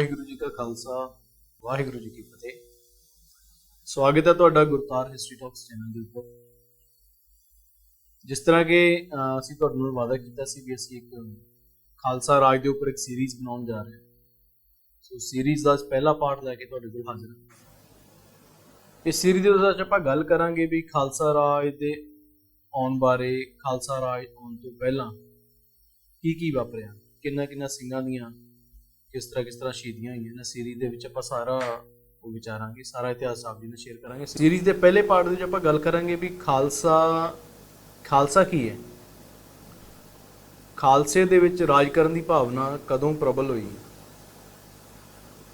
ਵਾਹਿਗੁਰੂ ਜੀ ਕਾ ਖਾਲਸਾ, ਵਾਹਿਗੁਰੂ ਜੀ ਕੀ ਫਤਿਹ। ਸਵਾਗਤ ਹੈ ਤੁਹਾਡਾ ਗੁਰਤਾਰ ਹਿਸਟਰੀ ਟਾਕਸ ਚੈਨਲ ਦੇ ਉੱਪਰ। ਜਿਸ ਤਰ੍ਹਾਂ ਕਿ ਅਸੀਂ ਤੁਹਾਨੂੰ ਨਾਲ ਵਾਅਦਾ ਕੀਤਾ ਸੀ ਵੀ ਅਸੀਂ ਇੱਕ ਖਾਲਸਾ ਰਾਜ ਦੇ ਉੱਪਰ ਇੱਕ ਸੀਰੀਜ਼ ਬਣਾਉਣ ਜਾ ਰਹੇ ਹਾਂ। ਸੋ ਸੀਰੀਜ਼ ਦਾ ਪਹਿਲਾ ਪਾਰਟ ਲੈ ਕੇ ਤੁਹਾਡੇ ਕੋਲ ਹਾਜ਼ਰ ਹਾਂ। ਇਸ ਸੀਰੀਜ਼ ਦੇ ਵਿੱਚ ਆਪਾਂ ਗੱਲ ਕਰਾਂਗੇ ਵੀ ਖਾਲਸਾ ਰਾਜ ਦੇ ਆਉਣ ਬਾਰੇ, ਖਾਲਸਾ ਰਾਜ ਆਉਣ ਤੋਂ ਪਹਿਲਾਂ ਕੀ ਕੀ ਵਾਪਰਿਆ ਕਿੰਨਾ ਕਿੰਨਾ ਸਿੰਘਾਂ ਦੀਆਂ ਕਿਸ ਤਰ੍ਹਾਂ ਕਿਸ ਤਰ੍ਹਾਂ ਸ਼ਹੀਦੀਆਂ ਹੋਈਆਂ ਨੇ, ਸੀਰੀਜ਼ ਦੇ ਵਿੱਚ ਆਪਾਂ ਸਾਰਾ ਉਹ ਵਿਚਾਰਾਂਗੇ, ਸਾਰਾ ਇਤਿਹਾਸ ਆਪ ਜੀ ਨਾਲ ਸ਼ੇਅਰ ਕਰਾਂਗੇ। ਸੀਰੀਜ਼ ਦੇ ਪਹਿਲੇ ਪਾਰਟ ਦੇ ਵਿੱਚ ਆਪਾਂ ਗੱਲ ਕਰਾਂਗੇ ਵੀ ਖਾਲਸਾ ਖਾਲਸਾ ਕੀ ਹੈ? ਖਾਲਸੇ ਦੇ ਵਿੱਚ ਰਾਜ ਕਰਨ ਦੀ ਭਾਵਨਾ ਕਦੋਂ ਪ੍ਰਬਲ ਹੋਈ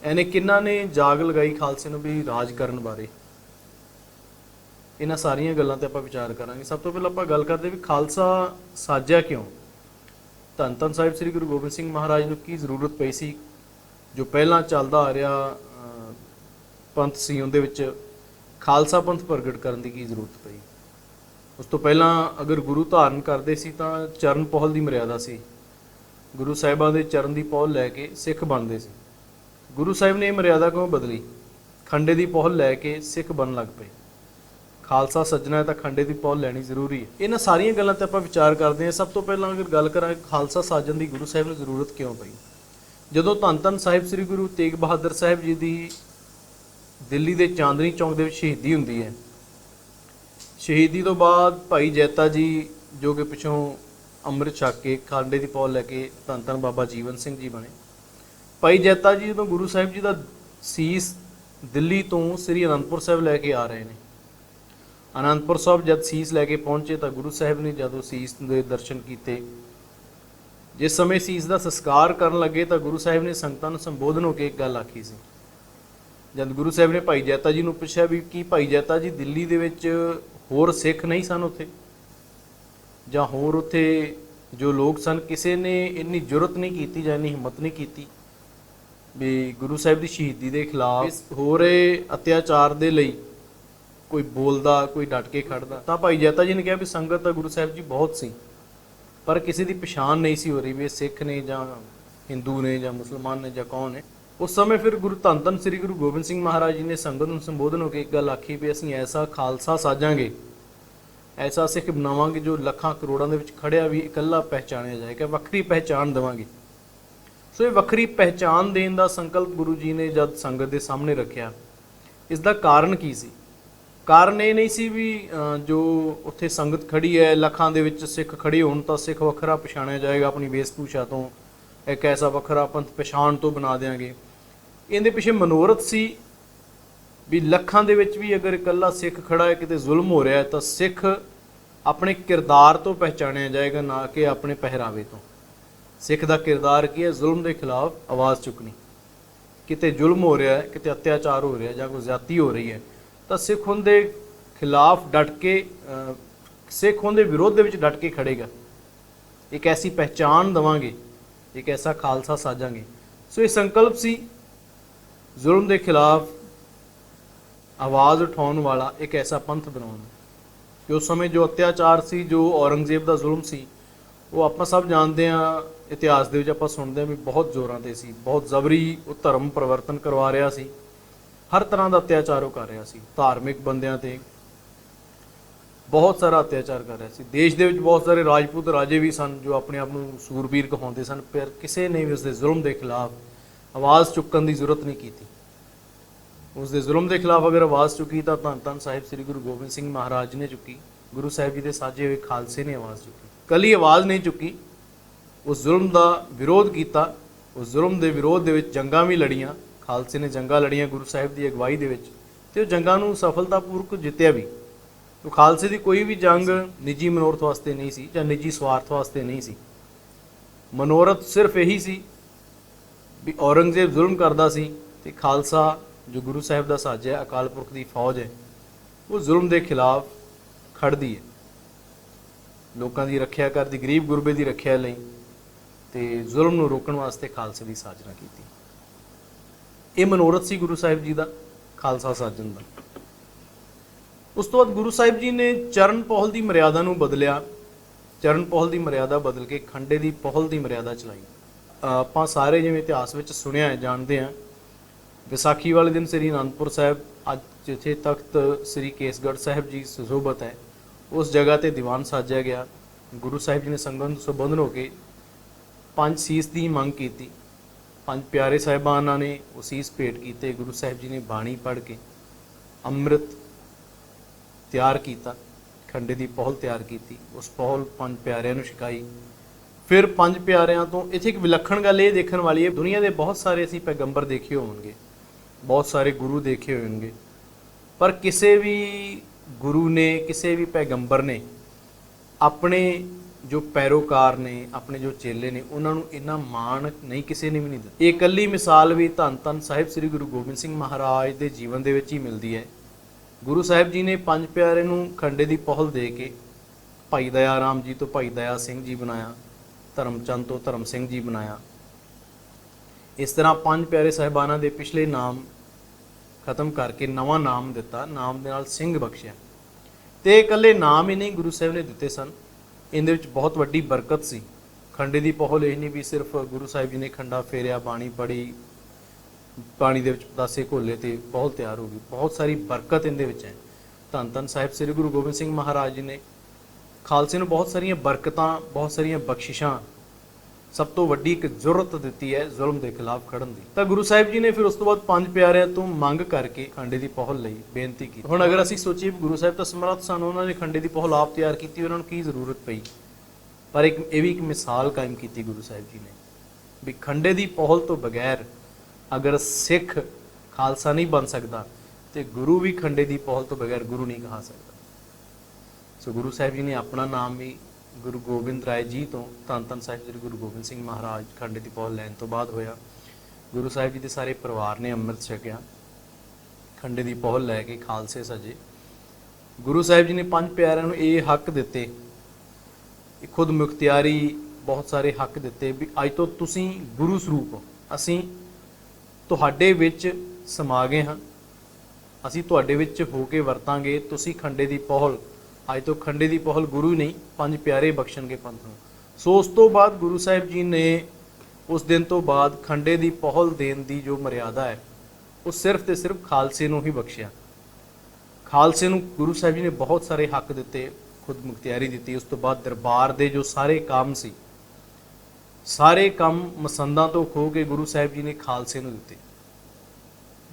ਐਨੇ ਕਿੰਨਾ ਨੇ ਜਾਗ ਲਗਾਈ ਖਾਲਸੇ ਨੂੰ ਵੀ ਰਾਜ ਕਰਨ ਬਾਰੇ? ਇਹਨਾਂ ਸਾਰੀਆਂ ਗੱਲਾਂ ਤੇ ਆਪਾਂ ਵਿਚਾਰ ਕਰਾਂਗੇ। ਸਭ ਤੋਂ ਪਹਿਲਾਂ ਆਪਾਂ ਗੱਲ ਕਰਦੇ ਵੀ ਖਾਲਸਾ ਸਾਜਿਆ ਕਿਉਂ? ਧੰਨ ਧੰਨ ਸਾਹਿਬ ਸ੍ਰੀ ਗੁਰੂ ਗੋਬਿੰਦ ਸਿੰਘ ਮਹਾਰਾਜ ਨੂੰ ਕੀ ਜ਼ਰੂਰਤ ਪਈ ਸੀ, ਜੋ ਪਹਿਲਾਂ ਚੱਲਦਾ ਆ ਰਿਹਾ ਪੰਥ ਸੀ ਉਹਦੇ ਵਿੱਚ ਖਾਲਸਾ ਪੰਥ ਪ੍ਰਗਟ ਕਰਨ ਦੀ ਕੀ ਜ਼ਰੂਰਤ ਪਈ? ਉਸ ਤੋਂ ਪਹਿਲਾਂ ਅਗਰ ਗੁਰੂ ਧਾਰਨ ਕਰਦੇ ਸੀ ਤਾਂ ਚਰਨ ਪਹਲ ਦੀ ਮਰਿਆਦਾ ਸੀ। ਗੁਰੂ ਸਾਹਿਬਾਂ ਦੇ ਚਰਨ ਦੀ ਪਹਲ ਲੈ ਕੇ ਸਿੱਖ ਬਣਦੇ ਸੀ। ਗੁਰੂ ਸਾਹਿਬ ਨੇ ਇਹ ਮਰਿਆਦਾ ਕਿਉਂ ਬਦਲੀ? ਖੰਡੇ ਦੀ ਪਹਲ ਲੈ ਕੇ ਸਿੱਖ ਬਣਨ ਲੱਗ ਪਏ। ਖਾਲਸਾ ਸੱਜਣਾ ਹੈ ਤਾਂ ਖੰਡੇ ਦੀ ਪੌਲ ਲੈਣੀ ਜ਼ਰੂਰੀ ਹੈ। ਇਹਨਾਂ ਸਾਰੀਆਂ ਗੱਲਾਂ ਤੇ ਆਪਾਂ ਵਿਚਾਰ ਕਰਦੇ ਹਾਂ। ਸਭ ਤੋਂ ਪਹਿਲਾਂ ਅਗਰ ਗੱਲ ਕਰਾਂ ਖਾਲਸਾ ਸਾਜਣ ਦੀ ਗੁਰੂ ਸਾਹਿਬ ਨੂੰ ਜ਼ਰੂਰਤ ਕਿਉਂ ਪਈ? ਜਦੋਂ ਧੰਨ ਧੰਨ ਸਾਹਿਬ ਸ੍ਰੀ ਗੁਰੂ ਤੇਗ ਬਹਾਦਰ ਸਾਹਿਬ ਜੀ ਦੀ ਦਿੱਲੀ ਦੇ ਚਾਂਦਨੀ ਚੌਂਕ ਦੇ ਵਿੱਚ ਸ਼ਹੀਦੀ ਹੁੰਦੀ ਹੈ। ਸ਼ਹੀਦੀ ਤੋਂ ਬਾਅਦ ਭਾਈ ਜੈਤਾ ਜੀ, ਜੋ ਕਿ ਪਿਛੋਂ ਅੰਮ੍ਰਿਤ ਛਕ ਕੇ ਖਾਂਡੇ ਦੀ ਪੌਲ ਲੈ ਕੇ ਧੰਨ ਧੰਨ ਬਾਬਾ ਜੀਵਨ ਸਿੰਘ ਜੀ ਬਣੇ। ਭਾਈ ਜੈਤਾ ਜੀ ਜਦੋਂ ਗੁਰੂ ਸਾਹਿਬ ਜੀ ਦਾ ਸੀਸ ਦਿੱਲੀ ਤੋਂ ਸ੍ਰੀ ਅਨੰਦਪੁਰ ਸਾਹਿਬ ਲੈ ਕੇ ਆ ਰਹੇ ਨੇ ਅਨੰਦਪੁਰ ਸਾਹਿਬ ਜਦ ਸੀਸ ਲੈ ਕੇ ਪਹੁੰਚੇ ਤਾਂ ਗੁਰੂ ਸਾਹਿਬ ਨੇ ਜਦੋਂ ਸੀਸ ਦੇ ਦਰਸ਼ਨ ਕੀਤੇ, ਜਿਸ ਸਮੇਂ ਸੀਸ ਦਾ ਸੰਸਕਾਰ ਕਰਨ ਲੱਗੇ ਤਾਂ ਗੁਰੂ ਸਾਹਿਬ ਨੇ ਸੰਗਤਾਂ ਨੂੰ ਸੰਬੋਧਨ ਹੋ ਕੇ ਇੱਕ ਗੱਲ ਆਖੀ ਸੀ। ਜਦ ਗੁਰੂ ਸਾਹਿਬ ਨੇ ਭਾਈ ਜੈਤਾ ਜੀ ਨੂੰ ਪੁੱਛਿਆ ਵੀ ਕੀ ਭਾਈ ਜੈਤਾ ਜੀ, ਦਿੱਲੀ ਦੇ ਵਿੱਚ ਹੋਰ ਸਿੱਖ ਨਹੀਂ ਸਨ ਉੱਥੇ? ਜਾਂ ਹੋਰ ਉੱਥੇ ਜੋ ਲੋਕ ਸਨ, ਕਿਸੇ ਨੇ ਇੰਨੀ ਜੁਰਤ ਨਹੀਂ ਕੀਤੀ ਜਾਂ ਇੰਨੀ ਹਿੰਮਤ ਨਹੀਂ ਕੀਤੀ ਵੀ ਗੁਰੂ ਸਾਹਿਬ ਦੀ ਸ਼ਹੀਦੀ ਦੇ ਖਿਲਾਫ ਹੋ ਰਹੇ ਅਤਿਆਚਾਰ ਦੇ ਲਈ ਕੋਈ ਬੋਲਦਾ, ਕੋਈ ਡਟ ਕੇ ਖੜਦਾ। ਤਾਂ ਭਾਈ ਜੈਤਾ ਜੀ ਨੇ ਕਿਹਾ ਵੀ ਸੰਗਤ ਤਾਂ ਗੁਰੂ ਸਾਹਿਬ ਜੀ ਬਹੁਤ ਸੀ, ਪਰ ਕਿਸੇ ਦੀ ਪਛਾਣ ਨਹੀਂ ਸੀ ਹੋ ਰਹੀ ਵੀ ਇਹ ਸਿੱਖ ਨੇ ਜਾਂ ਹਿੰਦੂ ਨੇ ਜਾਂ ਮੁਸਲਮਾਨ ਨੇ ਜਾਂ ਕੌਣ ਨੇ। ਉਸ ਸਮੇਂ ਫਿਰ ਗੁਰੂ ਧੰਨ ਧੰਨ ਸ੍ਰੀ ਗੁਰੂ ਗੋਬਿੰਦ ਸਿੰਘ ਮਹਾਰਾਜ ਜੀ ਨੇ ਸੰਗਤ ਨੂੰ ਸੰਬੋਧਨ ਹੋ ਕੇ ਇੱਕ ਗੱਲ ਆਖੀ ਵੀ ਅਸੀਂ ਐਸਾ ਖਾਲਸਾ ਸਾਜਾਂਗੇ, ਐਸਾ ਸਿੱਖ ਬਣਾਵਾਂਗੇ ਜੋ ਲੱਖਾਂ ਕਰੋੜਾਂ ਦੇ ਵਿੱਚ ਖੜਿਆ ਵੀ ਇਕੱਲਾ ਪਹਿਚਾਣਿਆ ਜਾਏਗਾ, ਵੱਖਰੀ ਪਹਿਚਾਣ ਦੇਵਾਂਗੇ। ਸੋ ਇਹ ਵੱਖਰੀ ਪਹਿਚਾਣ ਦੇਣ ਦਾ ਸੰਕਲਪ ਗੁਰੂ ਜੀ ਨੇ ਜਦ ਸੰਗਤ ਦੇ ਸਾਹਮਣੇ ਰੱਖਿਆ, ਇਸ ਦਾ ਕਾਰਨ ਕੀ ਸੀ? ਕਾਰਨ ਇਹ ਨਹੀਂ ਸੀ ਵੀ ਜੋ ਉੱਥੇ ਸੰਗਤ ਖੜੀ ਹੈ, ਲੱਖਾਂ ਦੇ ਵਿੱਚ ਸਿੱਖ ਖੜੇ ਹੋਣ, ਤਾਂ ਸਿੱਖ ਵੱਖਰਾ ਪਛਾਣਿਆ ਜਾਏਗਾ ਆਪਣੀ ਵੇਸ਼ਭੂਸ਼ਾ ਤੋਂ। ਇੱਕ ਐਸਾ ਵੱਖਰਾ ਪੰਥ ਪਛਾਣ ਤੋਂ ਬਣਾ ਦੇਾਂਗੇ ਇਹਦੇ ਪਿੱਛੇ ਮਨੋਰਥ ਸੀ ਵੀ ਲੱਖਾਂ ਦੇ ਵਿੱਚ ਵੀ ਅਗਰ ਇਕੱਲਾ ਸਿੱਖ ਖੜਾ ਹੈ, ਕਿਤੇ ਜ਼ੁਲਮ ਹੋ ਰਿਹਾ ਹੈ, ਤਾਂ ਸਿੱਖ ਆਪਣੇ ਕਿਰਦਾਰ ਤੋਂ ਪਹਿਚਾਣਿਆ ਜਾਏਗਾ, ਨਾ ਕਿ ਆਪਣੇ ਪਹਿਰਾਵੇ ਤੋਂ। ਸਿੱਖ ਦਾ ਕਿਰਦਾਰ ਕੀ ਹੈ? ਜ਼ੁਲਮ ਦੇ ਖਿਲਾਫ ਆਵਾਜ਼ ਚੁੱਕਣੀ। ਕਿਤੇ ਜ਼ੁਲਮ ਹੋ ਰਿਹਾ ਹੈ, ਕਿਤੇ ਅਤਿਆਚਾਰ ਹੋ ਰਿਹਾ ਜਾਂ ਕੋਈ ਜ਼ਿਆਦਤੀ ਹੋ ਰਹੀ ਹੈ ਤਾਂ ਸਿੱਖ ਉਹਦੇ ਖਿਲਾਫ ਡਟ ਕੇ ਸਿੱਖ ਸਿੱਖ ਦੇ ਵਿਰੋਧ ਦੇ ਵਿੱਚ ਡਟ ਕੇ ਖੜੇਗਾ। ਇੱਕ ਐਸੀ ਪਹਿਚਾਣ ਦਵਾਂਗੇ, ਇੱਕ ਐਸਾ ਖਾਲਸਾ ਸਾਜਾਂਗੇ। ਸੋ ਇਹ ਸੰਕਲਪ ਸੀ, ਜ਼ੁਲਮ ਦੇ ਖਿਲਾਫ ਆਵਾਜ਼ ਉਠਾਉਣ ਵਾਲਾ ਇੱਕ ਐਸਾ ਪੰਥ ਬਣਾਉਣ। ਦਾ ਕਿ ਉਸ ਸਮੇਂ ਜੋ ਅਤਿਆਚਾਰ ਸੀ, ਜੋ ਔਰੰਗਜ਼ੇਬ ਦਾ ਜ਼ੁਲਮ ਸੀ, ਉਹ ਆਪਾਂ ਸਭ ਜਾਣਦੇ ਆ ਇਤਿਹਾਸ ਦੇ ਵਿੱਚ ਆਪਾਂ ਸੁਣਦੇ ਆ ਵੀ ਬਹੁਤ ਜ਼ੋਰਾਂ ਤੇ ਸੀ, ਬਹੁਤ ਜ਼ਬਰੀ ਉਹ ਧਰਮ ਪਰਿਵਰਤਨ ਕਰਵਾ ਰਿਹਾ ਸੀ। ਹਰ ਤਰ੍ਹਾਂ ਦਾ ਅਤਿਆਚਾਰ ਉਹ ਕਰ ਰਿਹਾ ਸੀ। ਧਾਰਮਿਕ ਬੰਦਿਆਂ ਤੇ ਬਹੁਤ ਸਾਰਾ ਅਤਿਆਚਾਰ ਕਰ ਰਿਹਾ ਸੀ। ਦੇਸ਼ ਦੇ ਵਿੱਚ ਬਹੁਤ ਸਾਰੇ ਰਾਜਪੂਤ ਰਾਜੇ ਵੀ ਸਨ ਜੋ ਆਪਣੇ ਆਪ ਨੂੰ ਸੂਰਬੀਰ ਕਹਾਉਂਦੇ ਸਨ, ਪਰ ਕਿਸੇ ਨੇ ਵੀ ਉਸ ਦੇ ਜ਼ੁਲਮ ਦੇ ਖਿਲਾਫ ਆਵਾਜ਼ ਚੁੱਕਣ ਦੀ ਜ਼ਰੂਰਤ ਨਹੀਂ ਕੀਤੀ। ਉਸ ਦੇ ਜ਼ੁਲਮ ਦੇ ਖਿਲਾਫ ਅਗਰ ਆਵਾਜ਼ ਚੁੱਕੀ ਤਾਂ ਧੰਨ ਧੰਨ ਸਾਹਿਬ ਸ੍ਰੀ ਗੁਰੂ ਗੋਬਿੰਦ ਸਿੰਘ ਮਹਾਰਾਜ ਨੇ ਚੁੱਕੀ। ਗੁਰੂ ਸਾਹਿਬ ਜੀ ਦੇ ਸਾਜੇ ਹੋਏ ਖਾਲਸੇ ਨੇ ਆਵਾਜ਼ ਚੁੱਕੀ। ਕੱਲੀ ਆਵਾਜ਼ ਨਹੀਂ ਚੁੱਕੀ। ਉਸ ਜ਼ੁਲਮ ਦਾ ਵਿਰੋਧ ਕੀਤਾ। ਉਸ ਜ਼ੁਲਮ ਦੇ ਵਿਰੋਧ ਦੇ ਵਿੱਚ ਜੰਗਾਂ ਵੀ ਲੜੀਆਂ। ਖਾਲਸੇ ਨੇ ਜੰਗਾਂ ਲੜੀਆਂ ਗੁਰੂ ਸਾਹਿਬ ਦੀ ਅਗਵਾਈ ਦੇ ਵਿੱਚ ਤੇ ਉਹ ਜੰਗਾਂ ਨੂੰ ਸਫਲਤਾਪੂਰਵਕ ਜਿੱਤਿਆ ਵੀ। ਉਹ ਖਾਲਸੇ ਦੀ ਕੋਈ ਵੀ ਜੰਗ ਨਿੱਜੀ ਮਨੋਰਥ ਵਾਸਤੇ ਨਹੀਂ ਸੀ ਜਾਂ ਨਿੱਜੀ ਸਵਾਰਥ ਵਾਸਤੇ ਨਹੀਂ ਸੀ। ਮਨੋਰਥ ਸਿਰਫ ਇਹੀ ਸੀ ਵੀ ਔਰੰਗਜ਼ੇਬ ਜ਼ੁਲਮ ਕਰਦਾ ਸੀ ਤੇ ਖਾਲਸਾ ਜੋ ਗੁਰੂ ਸਾਹਿਬ ਦਾ ਸਾਜ ਹੈ ਅਕਾਲ ਪੁਰਖ ਦੀ ਫੌਜ ਹੈ, ਉਹ ਜ਼ੁਲਮ ਦੇ ਖਿਲਾਫ ਖੜਦੀ ਹੈ। ਲੋਕਾਂ ਦੀ ਰੱਖਿਆ ਕਰਦੀ, ਗਰੀਬ ਗੁਰਬੇ ਦੀ ਰੱਖਿਆ ਲਈ ਤੇ ਜ਼ੁਲਮ ਨੂੰ ਰੋਕਣ ਵਾਸਤੇ ਖਾਲਸੇ ਦੀ ਸਾਜਨਾ ਕੀਤੀ। ਇਹ ਮਨੋਰਥ ਸੀ ਗੁਰੂ ਸਾਹਿਬ ਜੀ ਦਾ, ਖਾਲਸਾ ਸਾਜਣ ਦਾ। ਉਸ ਤੋਂ ਬਾਅਦ ਗੁਰੂ ਸਾਹਿਬ ਜੀ ਨੇ ਚਰਨ ਪਹਲ ਦੀ ਮਰਿਆਦਾ ਨੂੰ ਬਦਲਿਆ। ਚਰਨ ਪਹਲ ਦੀ ਮਰਿਆਦਾ ਬਦਲ ਕੇ ਖੰਡੇ ਦੀ ਪਹਲ ਦੀ ਮਰਿਆਦਾ ਚਲਾਈ। ਆਪਾਂ ਸਾਰੇ ਜਿਵੇਂ ਇਤਿਹਾਸ ਵਿੱਚ ਸੁਣਿਆ ਹੈ, ਜਾਣਦੇ ਹਾਂ। ਵਿਸਾਖੀ ਵਾਲੇ ਦਿਨ ਸ੍ਰੀ ਅਨੰਦਪੁਰ ਸਾਹਿਬ, ਅੱਜ ਜਿੱਥੇ ਤਖਤ ਸ੍ਰੀ ਕੇਸਗੜ੍ਹ ਸਾਹਿਬ ਜੀ ਸੁਸ਼ੋਭਤ ਹੈ, ਉਸ ਜਗ੍ਹਾ ਤੇ ਦੀਵਾਨ ਸਾਜਿਆ ਗਿਆ। ਗੁਰੂ ਸਾਹਿਬ ਜੀ ਨੇ ਸੰਗਤ ਨੂੰ ਸੰਬੋਧਨ ਹੋ ਕੇ ਪੰਜ ਸੀਸ ਦੀ ਮੰਗ ਕੀਤੀ। ਪੰਜ ਪਿਆਰੇ ਸਾਹਿਬਾਨਾਂ ਨੇ ਉਹ ਭੇਟ ਕੀਤੇ, ਗੁਰੂ ਸਾਹਿਬ ਜੀ ਨੇ ਬਾਣੀ ਪੜ੍ਹ ਕੇ ਅੰਮ੍ਰਿਤ ਤਿਆਰ ਕੀਤਾ, ਖੰਡੇ ਦੀ ਪਹਲ ਤਿਆਰ ਕੀਤੀ, ਉਸ ਪਹਲ ਪੰਜ ਪਿਆਰਿਆਂ ਨੂੰ ਛਕਾਈ। ਫਿਰ ਪੰਜ ਪਿਆਰਿਆਂ ਤੋਂ ਇੱਥੇ ਇੱਕ ਵਿਲੱਖਣ ਗੱਲ ਇਹ ਦੇਖਣ ਵਾਲੀ ਹੈ, ਦੁਨੀਆ ਦੇ ਬਹੁਤ ਸਾਰੇ ਅਸੀਂ ਪੈਗੰਬਰ ਦੇਖੇ ਹੋਣਗੇ, ਬਹੁਤ ਸਾਰੇ ਗੁਰੂ ਦੇਖੇ ਹੋਣਗੇ, ਪਰ ਕਿਸੇ ਵੀ ਗੁਰੂ ਨੇ, ਕਿਸੇ ਵੀ ਪੈਗੰਬਰ ਨੇ ਆਪਣੇ ਜੋ ਪੈਰੋਕਾਰ ਨੇ, ਆਪਣੇ ਜੋ ਚੇਲੇ ਨੇ, ਉਹਨਾਂ ਨੂੰ ਇੰਨਾ ਮਾਣ ਨਹੀਂ, ਕਿਸੇ ਨੇ ਵੀ ਨਹੀਂ ਦਿੱਤਾ। ਇਹ ਇਕੱਲੀ ਮਿਸਾਲ ਵੀ ਧੰਨ ਧੰਨ ਸਾਹਿਬ ਸ੍ਰੀ ਗੁਰੂ ਗੋਬਿੰਦ ਸਿੰਘ ਮਹਾਰਾਜ ਦੇ ਜੀਵਨ ਦੇ ਵਿੱਚ ਹੀ ਮਿਲਦੀ ਹੈ। ਗੁਰੂ ਸਾਹਿਬ ਜੀ ਨੇ ਪੰਜ ਪਿਆਰੇ ਨੂੰ ਖੰਡੇ ਦੀ ਪਹਲ ਦੇ ਕੇ ਭਾਈ ਦਇਆ ਰਾਮ ਜੀ ਤੋਂ ਭਾਈ ਦਇਆ ਸਿੰਘ ਜੀ ਬਣਾਇਆ, ਧਰਮਚੰਦ ਤੋਂ ਧਰਮ ਸਿੰਘ ਜੀ ਬਣਾਇਆ। ਇਸ ਤਰ੍ਹਾਂ ਪੰਜ ਪਿਆਰੇ ਸਾਹਿਬਾਨਾਂ ਦੇ ਪਿਛਲੇ ਨਾਮ ਖਤਮ ਕਰਕੇ ਨਵਾਂ ਨਾਮ ਦਿੱਤਾ, ਨਾਮ ਦੇ ਨਾਲ ਸਿੰਘ ਬਖਸ਼ਿਆ। ਤੇ ਇਕੱਲੇ ਨਾਮ ਹੀ ਨਹੀਂ, ਗੁਰੂ ਸਾਹਿਬ ਨੇ ਦਿੱਤੇ ਸਨ। ਇਹਦੇ ਵਿੱਚ ਬਹੁਤ ਵੱਡੀ ਬਰਕਤ ਸੀ। ਖੰਡੇ ਦੀ ਪਹੁਲ ਇਹ ਨਹੀਂ ਵੀ ਸਿਰਫ ਗੁਰੂ ਸਾਹਿਬ ਜੀ ਨੇ ਖੰਡਾ ਫੇਰਿਆ, ਬਾਣੀ ਪੜੀ ਪਾਣੀ ਦੇ ਵਿੱਚ ਪਤਾਸੇ ਘੋਲੇ ਤੇ ਪਹੁਲ ਤਿਆਰ ਹੋ ਗਈ। ਬਹੁਤ ਸਾਰੀ ਬਰਕਤ ਇਹਦੇ ਵਿੱਚ ਹੈ। ਧੰਨ ਧੰਨ ਸਾਹਿਬ, ਸ੍ਰੀ ਗੁਰੂ ਗੋਬਿੰਦ ਸਿੰਘ ਮਹਾਰਾਜ ਜੀ ਨੇ ਖਾਲਸੇ ਨੂੰ ਬਹੁਤ ਸਾਰੀਆਂ ਬਰਕਤਾਂ, ਬਹੁਤ ਸਾਰੀਆਂ ਬਖਸ਼ਿਸ਼ਾਂ ਸਭ ਤੋਂ ਵੱਡੀ ਇੱਕ ਜ਼ਰੂਰਤ ਦਿੱਤੀ ਹੈ ਜ਼ੁਲਮ ਦੇ ਖਿਲਾਫ ਖੜਨ ਦੀ। ਤਾਂ ਗੁਰੂ ਸਾਹਿਬ ਜੀ ਨੇ ਫਿਰ ਉਸ ਤੋਂ ਬਾਅਦ ਪੰਜ ਪਿਆਰਿਆਂ ਤੋਂ ਮੰਗ ਕਰਕੇ ਖੰਡੇ ਦੀ ਪਹੁਲ ਲਈ ਬੇਨਤੀ ਕੀਤੀ। ਹੁਣ ਅਗਰ ਅਸੀਂ ਸੋਚੀਏ ਵੀ ਗੁਰੂ ਸਾਹਿਬ ਤਾਂ ਸਮਰੱਥ ਸਨ, ਉਹਨਾਂ ਨੇ ਖੰਡੇ ਦੀ ਪਹੁਲ ਆਪ ਤਿਆਰ ਕੀਤੀ, ਉਹਨਾਂ ਨੂੰ ਕੀ ਜ਼ਰੂਰਤ ਪਈ? ਪਰ ਇੱਕ, ਇਹ ਵੀ ਇੱਕ ਮਿਸਾਲ ਕਾਇਮ ਕੀਤੀ ਗੁਰੂ ਸਾਹਿਬ ਜੀ ਨੇ ਵੀ ਖੰਡੇ ਦੀ ਪਹੁਲ ਤੋਂ ਬਗੈਰ ਅਗਰ ਸਿੱਖ ਖਾਲਸਾ ਨਹੀਂ ਬਣ ਸਕਦਾ, ਤੇ ਗੁਰੂ ਵੀ ਖੰਡੇ ਦੀ ਪਹੁਲ ਤੋਂ ਬਗੈਰ ਗੁਰੂ ਨਹੀਂ ਕਹਾ ਸਕਦਾ। ਸੋ ਗੁਰੂ ਸਾਹਿਬ ਜੀ ਨੇ ਆਪਣਾ ਨਾਮ ਵੀ ਗੁਰੂ ਗੋਬਿੰਦ ਰਾਏ ਜੀ ਤੋਂ ਧੰਨ ਧੰਨ ਸਾਹਿਬ ਸ੍ਰੀ ਗੁਰੂ ਗੋਬਿੰਦ ਸਿੰਘ ਮਹਾਰਾਜ ਖੰਡੇ ਦੀ ਪਹੁਲ ਲੈਣ ਤੋਂ ਬਾਅਦ ਹੋਇਆ। ਗੁਰੂ ਸਾਹਿਬ ਜੀ ਦੇ ਸਾਰੇ ਪਰਿਵਾਰ ਨੇ ਅੰਮ੍ਰਿਤ ਛਕਿਆ। ਖੰਡੇ ਦੀ ਪਹੁਲ ਲੈ ਕੇ ਖਾਲਸੇ ਸਜੇ। ਗੁਰੂ ਸਾਹਿਬ ਜੀ ਨੇ ਪੰਜ ਪਿਆਰਿਆਂ ਨੂੰ ਇਹ ਹੱਕ ਦਿੱਤੇ। ਇਹ ਖੁਦ ਮੁਖਤਿਆਰੀ ਬਹੁਤ ਸਾਰੇ ਹੱਕ ਦਿੱਤੇ ਵੀ ਅੱਜ ਤੋਂ ਤੁਸੀਂ ਗੁਰੂ ਸਰੂਪ ਅਸੀਂ ਤੁਹਾਡੇ ਵਿੱਚ ਸਮਾ ਗਏ ਹਾਂ। ਅਸੀਂ ਤੁਹਾਡੇ ਵਿੱਚ ਹੋ ਕੇ ਵਰਤਾਂਗੇ। ਤੁਸੀਂ ਖੰਡੇ ਦੀ ਪੌਲ ਅੱਜ ਤੋਂ ਖੰਡੇ ਦੀ ਪਹਲ ਗੁਰੂ ਨਹੀਂ, ਪੰਜ ਪਿਆਰੇ ਬਖਸ਼ਣਗੇ ਪੰਥ ਨੂੰ। ਸੋ ਉਸ ਤੋਂ ਬਾਅਦ ਗੁਰੂ ਸਾਹਿਬ ਜੀ ਨੇ ਉਸ ਦਿਨ ਤੋਂ ਬਾਅਦ ਖੰਡੇ ਦੀ ਪਹਲ ਦੇਣ ਦੀ ਜੋ ਮਰਿਆਦਾ ਹੈ, ਉਹ ਸਿਰਫ ਤੇ ਸਿਰਫ ਖਾਲਸੇ ਨੂੰ ਹੀ ਬਖਸ਼ਿਆ। ਖਾਲਸੇ ਨੂੰ ਗੁਰੂ ਸਾਹਿਬ ਜੀ ਨੇ ਬਹੁਤ ਸਾਰੇ ਹੱਕ ਦਿੱਤੇ, ਖੁਦ ਮੁਖਤਿਆਰੀ ਦਿੱਤੀ, ਉਸ ਤੋਂ ਬਾਅਦ ਦਰਬਾਰ ਦੇ ਜੋ ਸਾਰੇ ਕੰਮ ਸੀ, ਸਾਰੇ ਕੰਮ ਮਸੰਦਾਂ ਤੋਂ ਖੋ ਕੇ ਗੁਰੂ ਸਾਹਿਬ ਜੀ ਨੇ ਖਾਲਸੇ ਨੂੰ ਦਿੱਤੇ।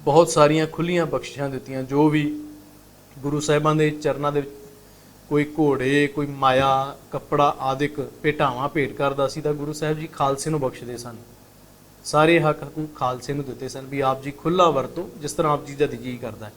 ਬਹੁਤ ਸਾਰੀਆਂ ਖੁੱਲੀਆਂ ਬਖਸ਼ਿਸ਼ਾਂ ਦਿੱਤੀਆਂ, ਜੋ ਵੀ ਗੁਰੂ ਸਾਹਿਬਾਂ ਦੇ ਚਰਨਾਂ ਦੇ ਵਿੱਚ ਕੋਈ ਘੋੜੇ, ਕੋਈ ਮਾਇਆ, ਕੱਪੜਾ ਆਦਿਕ ਭੇਟਾਵਾਂ ਭੇਟ ਕਰਦਾ ਸੀ ਤਾਂ ਗੁਰੂ ਸਾਹਿਬ ਜੀ ਖਾਲਸੇ ਨੂੰ ਬਖਸ਼ਦੇ ਸਨ। ਸਾਰੇ ਹੱਕ ਹਕੂਕ ਖਾਲਸੇ ਨੂੰ ਦਿੱਤੇ ਸਨ ਵੀ ਆਪ ਜੀ ਖੁੱਲਾ ਵਰਤੋ, ਜਿਸ ਤਰ੍ਹਾਂ ਆਪ ਜੀ ਦਾ ਜੀ ਕਰਦਾ ਹੈ।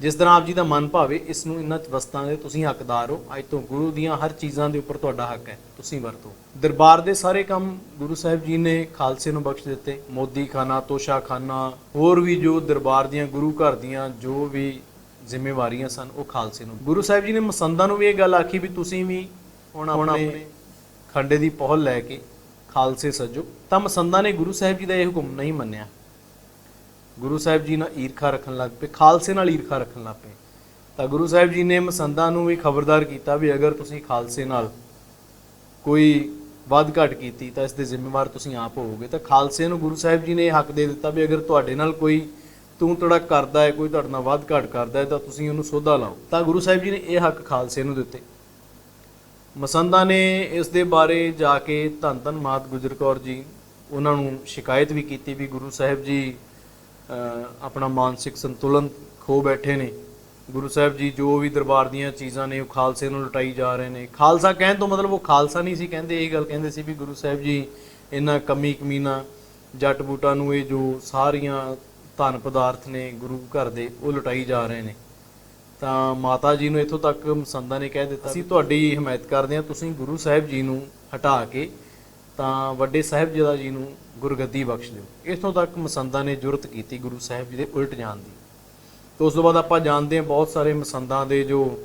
ਜਿਸ ਤਰ੍ਹਾਂ ਆਪ ਜੀ ਦਾ ਮਨ ਭਾਵੇ, ਇਸ ਨੂੰ ਇਹਨਾਂ ਵਸਤਾਂ ਦੇ ਤੁਸੀਂ ਹੱਕਦਾਰ ਹੋ। ਅੱਜ ਤੋਂ ਗੁਰੂ ਦੀਆਂ ਹਰ ਚੀਜ਼ਾਂ ਦੇ ਉੱਪਰ ਤੁਹਾਡਾ ਹੱਕ ਹੈ, ਤੁਸੀਂ ਵਰਤੋ। ਦਰਬਾਰ ਦੇ ਸਾਰੇ ਕੰਮ ਗੁਰੂ ਸਾਹਿਬ ਜੀ ਨੇ ਖਾਲਸੇ ਨੂੰ ਬਖਸ਼ ਦਿੱਤੇ। ਮੋਦੀ ਖਾਨਾ ਤੋਸ਼ਾ ਖਾਨਾ ਹੋਰ ਵੀ ਜੋ ਦਰਬਾਰ ਦੀਆਂ ਗੁਰੂ ਘਰ ਦੀਆਂ ਜੋ ਵੀ ਜ਼ਿੰਮੇਵਾਰੀਆਂ ਸਨ ਉਹ ਖਾਲਸੇ ਨੂੰ। ਗੁਰੂ ਸਾਹਿਬ ਜੀ ਨੇ ਮਸੰਦਾਂ ਨੂੰ ਵੀ ਇਹ ਗੱਲ ਆਖੀ ਵੀ ਤੁਸੀਂ ਵੀ ਹੁਣ ਆਪਣੇ ਖੰਡੇ ਦੀ ਪਹੁਲ ਲੈ ਕੇ ਖਾਲਸੇ ਸਜੋ। ਤਾਂ ਮਸੰਦਾਂ ਨੇ ਗੁਰੂ ਸਾਹਿਬ ਜੀ ਦਾ ਇਹ ਹੁਕਮ ਨਹੀਂ ਮੰਨਿਆ। ਗੁਰੂ ਸਾਹਿਬ ਜੀ ਨਾਲ ਈਰਖਾ ਰੱਖਣ ਲੱਗ ਪਏ ਖਾਲਸੇ ਨਾਲ ਈਰਖਾ ਰੱਖਣ ਲੱਗ ਪਏ। ਤਾਂ ਗੁਰੂ ਸਾਹਿਬ ਜੀ ਨੇ ਮਸੰਦਾਂ ਨੂੰ ਵੀ ਖਬਰਦਾਰ ਕੀਤਾ ਵੀ ਅਗਰ ਤੁਸੀਂ ਖਾਲਸੇ ਨਾਲ ਕੋਈ ਵੱਧ ਘਟ ਕੀਤੀ ਤਾਂ ਇਸ ਦੇ ਜ਼ਿੰਮੇਵਾਰ ਤੁਸੀਂ ਆਪ ਹੋਵੋਗੇ। ਤਾਂ ਖਾਲਸੇ ਨੂੰ ਗੁਰੂ ਸਾਹਿਬ ਜੀ ਨੇ ਇਹ ਹੱਕ ਦੇ ਦਿੱਤਾ ਵੀ ਅਗਰ ਤੁਹਾਡੇ ਨਾਲ ਕੋਈ ਤੂੰ ਤੜਾ ਕਰਦਾ ਹੈ, ਕੋਈ ਤੁਹਾਡੇ ਨਾਲ ਵੱਧ ਘਟ ਕਰਦਾ ਹੈ, ਤਾਂ ਤੁਸੀਂ ਉਹਨੂੰ ਸੋਧਾ ਲਾਓ। ਤਾਂ ਗੁਰੂ ਸਾਹਿਬ ਜੀ ਨੇ ਇਹ ਹੱਕ ਖਾਲਸੇ ਨੂੰ ਦਿੱਤੇ। ਮਸੰਦਾਂ ਨੇ ਇਸ ਦੇ ਬਾਰੇ ਜਾ ਕੇ ਧੰਨ ਧੰਨ ਮਾਤ ਗੁਜਰ ਕੌਰ ਜੀ, ਉਹਨਾਂ ਨੂੰ ਸ਼ਿਕਾਇਤ ਵੀ ਕੀਤੀ ਵੀ ਗੁਰੂ ਸਾਹਿਬ ਜੀ ਆਪਣਾ ਮਾਨਸਿਕ ਸੰਤੁਲਨ ਖੋ ਬੈਠੇ ਨੇ। ਗੁਰੂ ਸਾਹਿਬ ਜੀ ਜੋ ਵੀ ਦਰਬਾਰ ਦੀਆਂ ਚੀਜ਼ਾਂ ਨੇ, ਉਹ ਖਾਲਸੇ ਨੂੰ ਲੁਟਾਈ ਜਾ ਰਹੇ ਨੇ। ਖਾਲਸਾ ਕਹਿਣ ਤੋਂ ਮਤਲਬ ਉਹ ਖਾਲਸਾ ਨਹੀਂ ਸੀ, ਕਹਿੰਦੇ ਇਹ ਗੱਲ ਕਹਿੰਦੇ ਸੀ ਵੀ ਗੁਰੂ ਸਾਹਿਬ ਜੀ, ਇਹਨਾਂ ਕਮੀ ਕਮੀਨਾ ਜੱਟ ਬੂਟਾਂ ਨੂੰ ਇਹ ਜੋ ਸਾਰੀਆਂ ਧਨ ਪਦਾਰਥ ਨੇ ਗੁਰੂ ਘਰ ਦੇ ਉਹ ਲੁਟਾਈ ਜਾ ਰਹੇ ਨੇ। ਤਾਂ ਮਾਤਾ ਜੀ ਨੂੰ ਇੱਥੋਂ ਤੱਕ ਮਸੰਦਾ ਨੇ ਕਹਿ ਦਿੱਤਾ, ਅਸੀਂ ਤੁਹਾਡੀ ਹਮਾਇਤ ਕਰਦੇ ਹਾਂ, ਤੁਸੀਂ ਗੁਰੂ ਸਾਹਿਬ ਜੀ ਨੂੰ ਹਟਾ ਕੇ ਤਾਂ ਵੱਡੇ ਸਾਹਿਬਜ਼ਾਦਾ ਜੀ ਨੂੰ ਗੁਰਗੱਦੀ ਬਖਸ਼ ਦਿਓ। ਇੱਥੋਂ ਤੱਕ ਮਸੰਦਾਂ ਨੇ ਜੁਰਤ ਕੀਤੀ ਗੁਰੂ ਸਾਹਿਬ ਜੀ ਦੇ ਉਲਟ ਜਾਣ ਦੀ। ਤੇ ਉਸ ਤੋਂ ਬਾਅਦ ਆਪਾਂ ਜਾਣਦੇ ਹਾਂ ਬਹੁਤ ਸਾਰੇ ਮਸੰਦਾਂ ਦੇ ਜੋ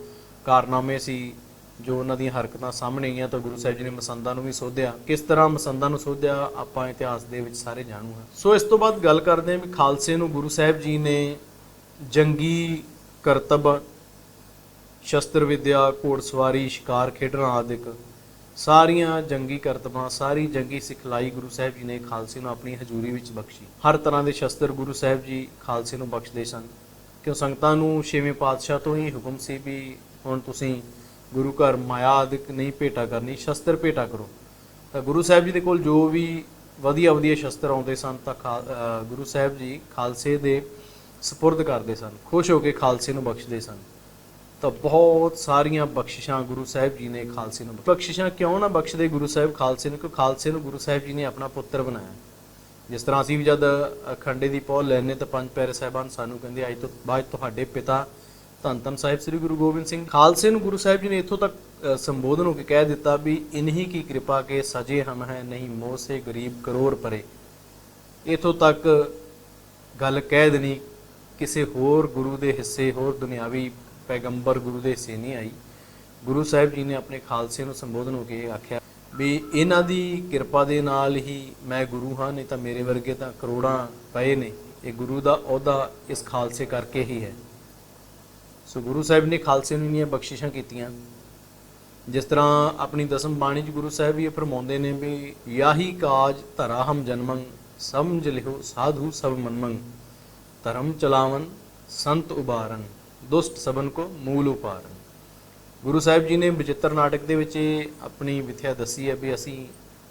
ਕਾਰਨਾਮੇ ਸੀ ਜੋ ਉਹਨਾਂ ਦੀਆਂ ਹਰਕਤਾਂ ਸਾਹਮਣੇ ਆਈਆਂ ਤਾਂ ਗੁਰੂ ਸਾਹਿਬ ਜੀ ਨੇ ਮਸੰਦਾਂ ਨੂੰ ਵੀ ਸੋਧਿਆ। ਕਿਸ ਤਰ੍ਹਾਂ ਮਸੰਦਾਂ ਨੂੰ ਸੋਧਿਆ, ਆਪਾਂ ਇਤਿਹਾਸ ਦੇ ਵਿੱਚ ਸਾਰੇ ਜਾਣੂ ਹਾਂ। ਸੋ ਇਸ ਤੋਂ ਬਾਅਦ ਗੱਲ ਕਰਦੇ ਹਾਂ ਵੀ ਖਾਲਸੇ ਨੂੰ ਗੁਰੂ ਸਾਹਿਬ ਜੀ ਨੇ ਜੰਗੀ, ਕਰਤਬ, ਸ਼ਸਤਰ ਵਿਦਿਆ, ਘੋੜਸਵਾਰੀ, ਸ਼ਿਕਾਰ, ਖੇਡਣਾ ਆਦਿਕ ਸਾਰੀਆਂ ਜੰਗੀ ਕਰਤਬਾਂ, ਸਾਰੀ ਜੰਗੀ ਸਿਖਲਾਈ ਗੁਰੂ ਸਾਹਿਬ ਜੀ ਨੇ ਖਾਲਸੇ ਨੂੰ ਆਪਣੀ ਹਜ਼ੂਰੀ ਵਿੱਚ ਬਖਸ਼ੀ। ਹਰ ਤਰ੍ਹਾਂ ਦੇ ਸ਼ਸਤਰ ਗੁਰੂ ਸਾਹਿਬ ਜੀ ਖਾਲਸੇ ਨੂੰ ਬਖਸ਼ਦੇ ਸਨ। ਕਿਉਂ ਸੰਗਤਾਂ ਨੂੰ ਛੇਵੇਂ ਪਾਤਸ਼ਾਹ ਤੋਂ ਹੀ ਹੁਕਮ ਸੀ ਵੀ ਹੁਣ ਤੁਸੀਂ ਗੁਰੂ ਘਰ ਮਾਇਆ ਆਦਿਕ ਨਹੀਂ ਭੇਟਾ ਕਰਨੀ, ਸ਼ਸਤਰ ਭੇਟਾ ਕਰੋ। ਤਾਂ ਗੁਰੂ ਸਾਹਿਬ ਜੀ ਦੇ ਕੋਲ ਜੋ ਵੀ ਵਧੀਆ ਵਧੀਆ ਸ਼ਸਤਰ ਆਉਂਦੇ ਸਨ, ਤਾਂ ਖਾ- ਗੁਰੂ ਸਾਹਿਬ ਜੀ ਖਾਲਸੇ ਦੇ ਸਪੁਰਦ ਕਰਦੇ ਸਨ, ਖੁਸ਼ ਹੋ ਕੇ ਖਾਲਸੇ ਨੂੰ ਬਖਸ਼ਦੇ ਸਨ। ਤਾਂ ਬਹੁਤ ਸਾਰੀਆਂ ਬਖਸ਼ਿਸ਼ਾਂ ਗੁਰੂ ਸਾਹਿਬ ਜੀ ਨੇ ਖਾਲਸੇ ਨੂੰ ਬਖਸ਼ਿਸ਼ਾਂ ਕਿਉਂ ਨਾ ਬਖਸ਼ਦੇ ਗੁਰੂ ਸਾਹਿਬ ਖਾਲਸੇ ਨੂੰ? ਕਿਉਂਕਿ ਖਾਲਸੇ ਨੂੰ ਗੁਰੂ ਸਾਹਿਬ ਜੀ ਨੇ ਆਪਣਾ ਪੁੱਤਰ ਬਣਾਇਆ। ਜਿਸ ਤਰ੍ਹਾਂ ਅਸੀਂ ਵੀ ਜਦ ਖੰਡੇ ਦੀ ਪੌਲ ਲੈਣੇ ਤਾਂ ਪੰਜ ਪੈਰੇ ਸਾਹਿਬਾਨ ਸਾਨੂੰ ਕਹਿੰਦੇ, ਅੱਜ ਤੋਂ ਬਾਅਦ ਤੁਹਾਡੇ ਪਿਤਾ ਧੰਨ ਧੰਨ ਸਾਹਿਬ ਸ੍ਰੀ ਗੁਰੂ ਗੋਬਿੰਦ ਸਿੰਘ ਖਾਲਸੇ ਨੂੰ ਗੁਰੂ ਸਾਹਿਬ ਜੀ ਨੇ ਇੱਥੋਂ ਤੱਕ ਸੰਬੋਧਨ ਹੋ ਕੇ ਕਹਿ ਦਿੱਤਾ ਵੀ ਇਨਹੀ ਕੀ ਕਿਰਪਾ ਕੇ ਸਜੇ ਹਮ ਹੈ, ਨਹੀਂ ਮੋਹ ਸੇ ਗਰੀਬ ਕਰੋੜ ਪਰੇ। ਇੱਥੋਂ ਤੱਕ ਗੱਲ ਕਹਿ ਦੇਣੀ, ਕਿਸੇ ਹੋਰ ਗੁਰੂ ਦੇ ਹਿੱਸੇ, ਹੋਰ ਦੁਨਿਆਵੀ ਪੈਗੰਬਰ ਗੁਰੂ ਦੇ ਹਿੱਸੇ ਨਹੀਂ ਆਈ। ਗੁਰੂ ਸਾਹਿਬ ਜੀ ਨੇ ਆਪਣੇ ਖਾਲਸੇ ਨੂੰ ਸੰਬੋਧਨ ਹੋ ਕੇ ਆਖਿਆ ਵੀ ਇਹਨਾਂ ਦੀ ਕਿਰਪਾ ਦੇ ਨਾਲ ਹੀ ਮੈਂ ਗੁਰੂ ਹਾਂ, ਨਹੀਂ ਤਾਂ ਮੇਰੇ ਵਰਗੇ ਤਾਂ ਕਰੋੜਾਂ ਪਏ ਨੇ। ਇਹ ਗੁਰੂ ਦਾ ਅਹੁਦਾ ਇਸ ਖਾਲਸੇ ਕਰਕੇ ਹੀ ਹੈ। ਸੋ ਗੁਰੂ ਸਾਹਿਬ ਨੇ ਖਾਲਸੇ ਨੂੰ ਇੰਨੀਆਂ ਬਖਸ਼ਿਸ਼ਾਂ ਕੀਤੀਆਂ। ਜਿਸ ਤਰ੍ਹਾਂ ਆਪਣੀ ਦਸਮ ਬਾਣੀ 'ਚ ਗੁਰੂ ਸਾਹਿਬ ਵੀ ਇਹ ਫਰਮਾਉਂਦੇ ਨੇ ਵੀ, ਯਾਹੀ ਕਾਜ ਧਰਾ ਹਮ ਜਨਮੰ, ਸਮਝ ਲਿਓ ਸਾਧੂ ਸਭ ਮਨਮੰ, ਧਰਮ ਚਲਾਵਨ ਸੰਤ ਉਬਾਰਨ, ਦੁਸ਼ਟ ਸਬਨ ਕੋ ਮੂਲ ਉਪਾਰਨ। ਗੁਰੂ ਸਾਹਿਬ ਜੀ ਨੇ ਬਚਿੱਤਰ ਨਾਟਕ ਦੇ ਵਿੱਚ ਇਹ ਆਪਣੀ ਵਿਥਿਆ ਦੱਸੀ ਹੈ ਵੀ ਅਸੀਂ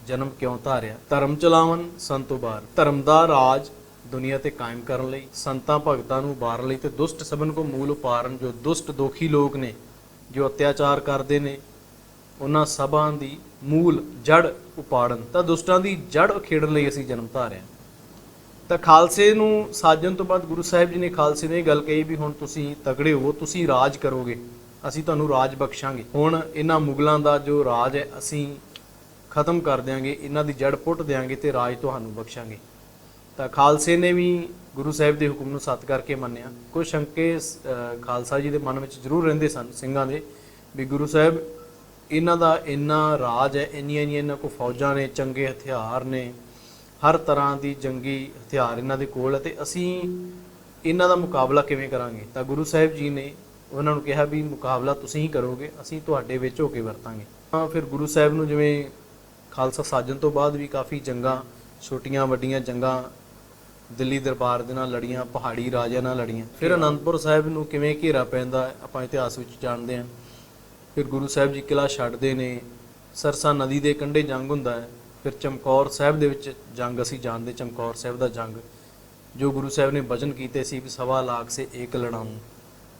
ਜਨਮ ਕਿਉਂ ਧਾਰਿਆ? ਧਰਮ ਚਲਾਵਨ, ਸੰਤ ਉਬਾਰ। ਧਰਮ ਦਾ ਰਾਜ ਦੁਨੀਆ ਤੇ ਕਾਇਮ ਕਰਨ ਲਈ, ਸੰਤਾਂ ਭਗਤਾਂ ਨੂੰ ਉਬਾਰਨ ਲਈ ਤੇ ਦੁਸ਼ਟ ਸਭਨ ਕੋ ਮੂਲ ਉਪਾਰਨ ਜੋ ਦੁਸ਼ਟ ਦੋਖੀ ਲੋਕ ਨੇ, ਜੋ ਅਤਿਆਚਾਰ ਕਰਦੇ ਨੇ, ਉਹਨਾਂ ਸਭਾਂ ਦੀ ਮੂਲ ਜੜ ਉਪਾੜਨ, ਤਾਂ ਦੁਸ਼ਟਾਂ ਦੀ ਜੜ ਉਖੇੜਨ ਲਈ ਅਸੀਂ ਜਨਮ ਧਾਰਿਆ। ਤਾਂ ਖਾਲਸੇ ਨੂੰ ਸਾਜਣ ਤੋਂ ਬਾਅਦ ਗੁਰੂ ਸਾਹਿਬ ਜੀ ਨੇ ਖਾਲਸੇ ਨੇ ਇਹ ਗੱਲ ਕਹੀ ਵੀ ਹੁਣ ਤੁਸੀਂ ਤਗੜੇ ਹੋ, ਤੁਸੀਂ ਰਾਜ ਕਰੋਗੇ, ਅਸੀਂ ਤੁਹਾਨੂੰ ਰਾਜ ਬਖਸ਼ਾਂਗੇ। ਹੁਣ ਇਹਨਾਂ ਮੁਗਲਾਂ ਦਾ ਜੋ ਰਾਜ ਹੈ, ਅਸੀਂ ਖਤਮ ਕਰ ਦਿਆਂਗੇ, ਇਹਨਾਂ ਦੀ ਜੜ ਪੁੱਟ ਦਿਆਂਗੇ ਤੇ ਰਾਜ ਤੁਹਾਨੂੰ ਬਖਸ਼ਾਂਗੇ। ਤਾਂ ਖਾਲਸੇ ਨੇ ਵੀ ਗੁਰੂ ਸਾਹਿਬ ਦੇ ਹੁਕਮ ਨੂੰ ਸੱਤ ਕਰਕੇ ਮੰਨਿਆ। ਕੁਝ ਸ਼ੰਕੇ ਅਹ, ਖਾਲਸਾ ਜੀ ਦੇ ਮਨ ਵਿੱਚ ਜ਼ਰੂਰ ਰਹਿੰਦੇ ਸਨ ਸਿੰਘਾਂ ਦੇ ਵੀ ਗੁਰੂ ਸਾਹਿਬ ਇਹਨਾਂ ਦਾ ਇੰਨਾ ਰਾਜ ਹੈ ਇੰਨੀਆਂ ਇੰਨੀਆਂ ਇਹਨਾਂ ਕੋਲ ਫੌਜਾਂ ਨੇ ਚੰਗੇ ਹਥਿਆਰ ਨੇ ਹਰ ਤਰ੍ਹਾਂ ਦੀ ਜੰਗੀ ਹਥਿਆਰ ਇਹਨਾਂ ਦੇ ਕੋਲ ਹੈ ਤੇ ਅਸੀਂ ਇਹਨਾਂ ਦਾ ਮੁਕਾਬਲਾ ਕਿਵੇਂ ਕਰਾਂਗੇ? ਤਾਂ ਗੁਰੂ ਸਾਹਿਬ ਜੀ ਨੇ ਉਹਨਾਂ ਨੂੰ ਕਿਹਾ ਵੀ ਮੁਕਾਬਲਾ ਤੁਸੀਂ ਹੀ ਕਰੋਗੇ ਅਸੀਂ ਤੁਹਾਡੇ ਵਿੱਚ ਹੋ ਕੇ ਵਰਤਾਂਗੇ। ਤਾਂ ਫਿਰ ਗੁਰੂ ਸਾਹਿਬ ਨੂੰ ਜਿਵੇਂ ਖਾਲਸਾ ਸਾਜਨ ਤੋਂ ਬਾਅਦ ਵੀ ਕਾਫੀ ਜੰਗਾਂ ਛੋਟੀਆਂ ਵੱਡੀਆਂ ਜੰਗਾਂ ਦਿੱਲੀ ਦਰਬਾਰ ਦੇ ਨਾਲ ਲੜੀਆਂ, ਪਹਾੜੀ ਰਾਜਿਆਂ ਨਾਲ ਲੜੀਆਂ। ਫਿਰ ਅਨੰਦਪੁਰ ਸਾਹਿਬ ਨੂੰ ਕਿਵੇਂ ਘੇਰਾ ਪੈਂਦਾ, ਆਪਾਂ ਇਤਿਹਾਸ ਵਿੱਚ ਜਾਣਦੇ ਹਾਂ। ਫਿਰ ਗੁਰੂ ਸਾਹਿਬ ਜੀ ਕਿਲਾ ਛੱਡਦੇ ਨੇ, ਸਰਸਾ ਨਦੀ ਦੇ ਕੰਢੇ ਜੰਗ ਹੁੰਦਾ ਹੈ। ਫਿਰ ਚਮਕੌਰ ਸਾਹਿਬ ਦੇ ਵਿੱਚ ਜੰਗ, ਅਸੀਂ ਜਾਣਦੇ ਚਮਕੌਰ ਸਾਹਿਬ ਦਾ ਜੰਗ। ਜੋ ਗੁਰੂ ਸਾਹਿਬ ਨੇ ਵਚਨ ਕੀਤੇ ਸੀ ਵੀ ਸਵਾ ਲੱਖ ਸੇ ਏਕ ਲੜਾਊਂ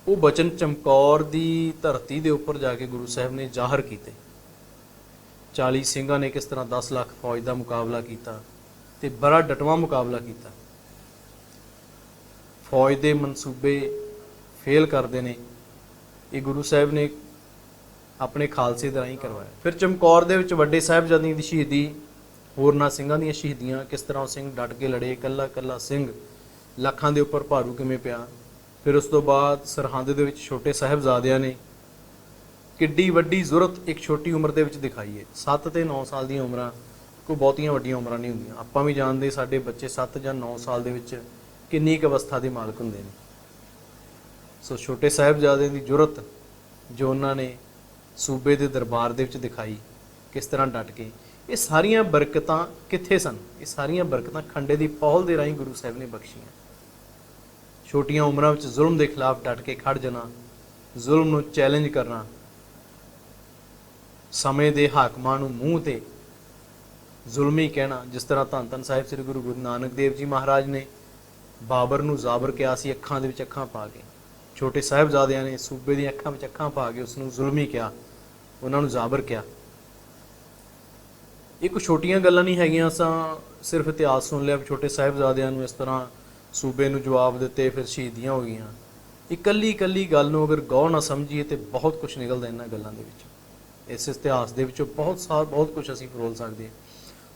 ਉਹ ਵਚਨ ਚਮਕੌਰ ਦੀ ਧਰਤੀ ਦੇ ਉੱਪਰ ਜਾ ਕੇ ਗੁਰੂ ਸਾਹਿਬ ਨੇ ਜ਼ਾਹਰ ਕੀਤੇ। 40 ਸਿੰਘਾਂ ਨੇ ਕਿਸ ਤਰ੍ਹਾਂ 10 ਲੱਖ ਫੌਜ ਦਾ ਮੁਕਾਬਲਾ ਕੀਤਾ ਤੇ ਬੜਾ ਡਟਵਾਂ ਮੁਕਾਬਲਾ ਕੀਤਾ। ਫੌਜ ਦੇ ਮਨਸੂਬੇ ਫੇਲ ਕਰਦੇ ਨੇ। ਇਹ ਗੁਰੂ ਸਾਹਿਬ ਨੇ ਆਪਣੇ ਖਾਲਸੇ ਦੇ ਰਾਹੀਂ ਕਰਵਾਇਆ। ਫਿਰ ਚਮਕੌਰ ਦੇ ਵਿੱਚ ਵੱਡੇ ਸਾਹਿਬਜ਼ਾਦਿਆਂ ਦੀ ਸ਼ਹੀਦੀ, ਹੋਰਨਾਂ ਸਿੰਘਾਂ ਦੀਆਂ ਸ਼ਹੀਦੀਆਂ, ਕਿਸ ਤਰ੍ਹਾਂ ਸਿੰਘ ਡਟ ਕੇ ਲੜੇ, ਇਕੱਲਾ ਇਕੱਲਾ ਸਿੰਘ ਲੱਖਾਂ ਦੇ ਉੱਪਰ ਭਾਰੂ ਕਿਵੇਂ ਪਿਆ। ਫਿਰ ਉਸ ਤੋਂ ਬਾਅਦ ਸਰਹੰਦ ਦੇ ਵਿੱਚ ਛੋਟੇ ਸਾਹਿਬਜ਼ਾਦਿਆਂ ਨੇ ਕਿੱਡੀ ਵੱਡੀ ਜ਼ਰੂਰਤ ਇੱਕ ਛੋਟੀ ਉਮਰ ਦੇ ਵਿੱਚ ਦਿਖਾਈ ਹੈ। 7 ਤੇ 9 ਸਾਲ ਦੀਆਂ ਉਮਰਾਂ, ਕੋਈ ਬਹੁਤੀਆਂ ਵੱਡੀਆਂ ਉਮਰਾਂ ਨਹੀਂ ਹੁੰਦੀਆਂ। ਆਪਾਂ ਵੀ ਜਾਣਦੇ ਸਾਡੇ ਬੱਚੇ 7 ਜਾਂ 9 ਸਾਲ ਦੇ ਵਿੱਚ ਕਿੰਨੀ ਕੁ ਅਵਸਥਾ ਦੇ ਮਾਲਕ ਹੁੰਦੇ ਨੇ। ਸੋ ਛੋਟੇ ਸਾਹਿਬਜ਼ਾਦਿਆਂ ਦੀ ਜ਼ਰੂਰਤ ਜੋ ਉਹਨਾਂ ਨੇ ਸੂਬੇ ਦੇ ਦਰਬਾਰ ਦੇ ਵਿੱਚ ਦਿਖਾਈ, ਕਿਸ ਤਰ੍ਹਾਂ ਡਟ ਕੇ, ਇਹ ਸਾਰੀਆਂ ਬਰਕਤਾਂ ਕਿੱਥੇ ਸਨ? ਇਹ ਸਾਰੀਆਂ ਬਰਕਤਾਂ ਖੰਡੇ ਦੀ ਪੌਲ ਦੇ ਰਾਹੀਂ ਗੁਰੂ ਸਾਹਿਬ ਨੇ ਬਖਸ਼ੀਆਂ। ਛੋਟੀਆਂ ਉਮਰਾਂ ਵਿੱਚ ਜ਼ੁਲਮ ਦੇ ਖਿਲਾਫ ਡਟ ਕੇ ਖੜ ਜਾਣਾ, ਜ਼ੁਲਮ ਨੂੰ ਚੈਲੰਜ ਕਰਨਾ, ਸਮੇਂ ਦੇ ਹਾਕਮਾਂ ਨੂੰ ਮੂੰਹ ਤੇ ਜ਼ੁਲਮੀ ਕਹਿਣਾ, ਜਿਸ ਤਰ੍ਹਾਂ ਧੰਨ ਧੰਨ ਸਾਹਿਬ ਸ੍ਰੀ ਗੁਰੂ ਗੁਰੂ ਨਾਨਕ ਦੇਵ ਜੀ ਮਹਾਰਾਜ ਨੇ ਬਾਬਰ ਨੂੰ ਜ਼ਾਬਰ ਕਿਹਾ ਸੀ, ਅੱਖਾਂ ਦੇ ਵਿੱਚ ਅੱਖਾਂ ਪਾ ਕੇ। ਛੋਟੇ ਸਾਹਿਬਜ਼ਾਦਿਆਂ ਨੇ ਸੂਬੇ ਦੀਆਂ ਅੱਖਾਂ ਵਿੱਚ ਅੱਖਾਂ ਪਾ ਕੇ ਉਸ ਨੂੰ ਜ਼ੁਲਮੀ ਕਿਹਾ, ਉਹਨਾਂ ਨੂੰ ਜ਼ਾਬਰ ਕਿਹਾ। ਇਹ ਕੋਈ ਛੋਟੀਆਂ ਗੱਲਾਂ ਨਹੀਂ ਹੈਗੀਆਂ, ਸਾਂ ਸਿਰਫ ਇਤਿਹਾਸ ਸੁਣ ਲਿਆ, ਵੀ ਛੋਟੇ ਸਾਹਿਬਜ਼ਾਦਿਆਂ ਨੂੰ ਇਸ ਤਰ੍ਹਾਂ ਸੂਬੇ ਨੂੰ ਜਵਾਬ ਦਿੱਤੇ, ਫਿਰ ਸ਼ਹੀਦੀਆਂ ਹੋ ਗਈਆਂ। ਇਕੱਲੀ ਇਕੱਲੀ ਗੱਲ ਨੂੰ ਅਗਰ ਗੌਰ ਨਾ ਸਮਝੀਏ, ਤੇ ਬਹੁਤ ਕੁਝ ਨਿਕਲਦਾ ਇਹਨਾਂ ਗੱਲਾਂ ਦੇ ਵਿੱਚ। ਇਸ ਇਤਿਹਾਸ ਦੇ ਵਿੱਚੋਂ ਬਹੁਤ ਸਾਰ ਬਹੁਤ ਕੁਝ ਅਸੀਂ ਫਰੋਲ ਸਕਦੇ ਹਾਂ।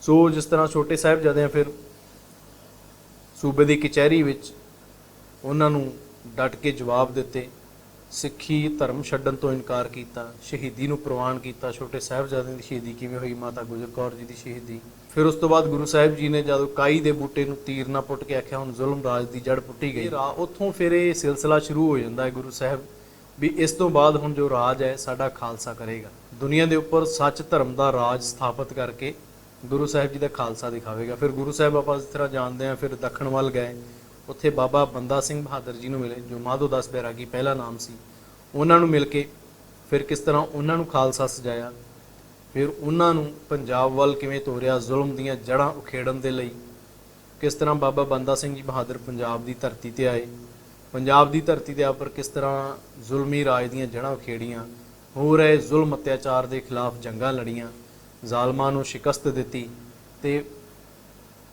ਸੋ ਜਿਸ ਤਰ੍ਹਾਂ ਛੋਟੇ ਸਾਹਿਬਜ਼ਾਦਿਆਂ ਫਿਰ ਸੂਬੇ ਦੀ ਕਚਹਿਰੀ ਵਿੱਚ ਉਹਨਾਂ ਨੂੰ ਡਟ ਕੇ ਜਵਾਬ ਦਿੱਤੇ। ਸਿੱਖੀ ਧਰਮ ਛੱਡਣ ਤੋਂ ਇਨਕਾਰ ਕੀਤਾ। ਸ਼ਹੀਦੀ ਨੂੰ ਪ੍ਰਵਾਨ ਕੀਤਾ। ਛੋਟੇ ਸਾਹਿਬਜ਼ਾਦਿਆਂ ਦੀ ਸ਼ਹੀਦੀ ਕਿਵੇਂ ਹੋਈ? ਮਾਤਾ ਗੁਜਰ ਕੌਰ ਜੀ ਦੀ ਸ਼ਹੀਦੀ। ਫਿਰ ਉਸ ਤੋਂ ਬਾਅਦ ਗੁਰੂ ਸਾਹਿਬ ਜੀ ਨੇ ਜਦੋਂ ਕਾਈ ਦੇ ਬੂਟੇ ਨੂੰ ਤੀਰ ਨਾਲ ਪੁੱਟ ਕੇ ਆਖਿਆ, ਹੁਣ ਜ਼ੁਲਮ ਰਾਜ ਦੀ ਜੜ ਪੁੱਟੀ ਗਈ। ਰਾ ਉੱਥੋਂ ਫਿਰ ਇਹ ਸਿਲਸਿਲਾ ਸ਼ੁਰੂ ਹੋ ਜਾਂਦਾ ਹੈ ਗੁਰੂ ਸਾਹਿਬ, ਵੀ ਇਸ ਤੋਂ ਬਾਅਦ ਹੁਣ ਜੋ ਰਾਜ ਹੈ, ਸਾਡਾ ਖਾਲਸਾ ਕਰੇਗਾ। ਦੁਨੀਆ ਦੇ ਉੱਪਰ ਸੱਚ ਧਰਮ ਦਾ ਰਾਜ ਸਥਾਪਿਤ ਕਰਕੇ ਗੁਰੂ ਸਾਹਿਬ ਜੀ ਦਾ ਖਾਲਸਾ ਦਿਖਾਵੇਗਾ। ਫਿਰ ਗੁਰੂ ਸਾਹਿਬ ਆਪਾਂ ਜਿਸ ਤਰ੍ਹਾਂ ਜਾਣਦੇ ਆ ਫਿਰ ਦੱਖਣ ਵੱਲ ਗਏ। ਉੱਥੇ ਬਾਬਾ ਬੰਦਾ ਸਿੰਘ ਬਹਾਦਰ ਜੀ ਨੂੰ ਮਿਲੇ, ਜੋ ਮਾਧੋ ਦਾਸ ਬੈਰਾਗੀ ਪਹਿਲਾ ਨਾਮ ਸੀ। ਉਹਨਾਂ ਨੂੰ ਮਿਲ ਕੇ ਫਿਰ ਕਿਸ ਤਰ੍ਹਾਂ ਉਹਨਾਂ ਨੂੰ ਖਾਲਸਾ ਸਜਾਇਆ। ਫਿਰ ਉਹਨਾਂ ਨੂੰ ਪੰਜਾਬ ਵੱਲ ਕਿਵੇਂ ਤੋਰਿਆ, ਜ਼ੁਲਮ ਦੀਆਂ ਜੜ੍ਹਾਂ ਉਖੇੜਨ ਦੇ ਲਈ। ਕਿਸ ਤਰ੍ਹਾਂ ਬਾਬਾ ਬੰਦਾ ਸਿੰਘ ਜੀ ਬਹਾਦਰ ਪੰਜਾਬ ਦੀ ਧਰਤੀ ਤੇ ਆਏ। ਪੰਜਾਬ ਦੀ ਧਰਤੀ ਦੇ ਉੱਪਰ ਕਿਸ ਤਰ੍ਹਾਂ ਜ਼ੁਲਮੀ ਰਾਜ ਦੀਆਂ ਜੜ੍ਹਾਂ ਉਖੇੜੀਆਂ। ਹੋ ਰਹੇ ਜ਼ੁਲਮ ਅਤਿਆਚਾਰ ਦੇ ਖਿਲਾਫ ਜੰਗਾਂ ਲੜੀਆਂ। ਜ਼ਾਲਮਾਂ ਨੂੰ ਸ਼ਿਕਸਤ ਦਿੱਤੀ ਤੇ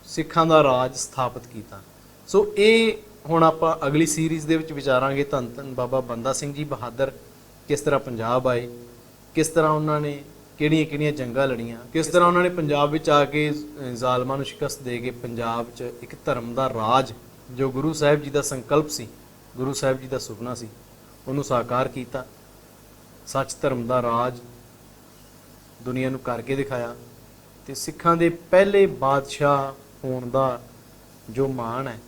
ਸਿੱਖਾਂ ਦਾ ਰਾਜ ਸਥਾਪਿਤ ਕੀਤਾ। ਸੋ ਇਹ ਹੁਣ ਆਪਾਂ ਅਗਲੀ ਸੀਰੀਜ਼ ਦੇ ਵਿੱਚ ਵਿਚਾਰਾਂਗੇ। ਧੰਨ ਧੰਨ ਬਾਬਾ ਬੰਦਾ ਸਿੰਘ ਜੀ ਬਹਾਦਰ, ਕਿਸ ਤਰ੍ਹਾਂ ਪੰਜਾਬ ਆਏ, ਕਿਸ ਤਰ੍ਹਾਂ ਉਹਨਾਂ ਨੇ ਕਿਹੜੀਆਂ ਕਿਹੜੀਆਂ ਜੰਗਾਂ ਲੜੀਆਂ, ਕਿਸ ਤਰ੍ਹਾਂ ਉਹਨਾਂ ਨੇ ਪੰਜਾਬ ਵਿੱਚ ਆ ਕੇ ਜ਼ਾਲਮਾਂ ਨੂੰ ਸ਼ਿਕਸਤ ਦੇ ਕੇ ਪੰਜਾਬ 'ਚ ਇੱਕ ਧਰਮ ਦਾ ਰਾਜ, ਜੋ ਗੁਰੂ ਸਾਹਿਬ ਜੀ ਦਾ ਸੰਕਲਪ ਸੀ, ਗੁਰੂ ਸਾਹਿਬ ਜੀ ਦਾ ਸੁਪਨਾ ਸੀ, ਉਹਨੂੰ ਸਾਕਾਰ ਕੀਤਾ। ਸੱਚ ਧਰਮ ਦਾ ਰਾਜ ਦੁਨੀਆ ਨੂੰ ਕਰਕੇ ਦਿਖਾਇਆ ਤੇ ਸਿੱਖਾਂ ਦੇ ਪਹਿਲੇ ਬਾਦਸ਼ਾਹ ਹੋਣ ਦਾ ਜੋ ਮਾਣ ਹੈ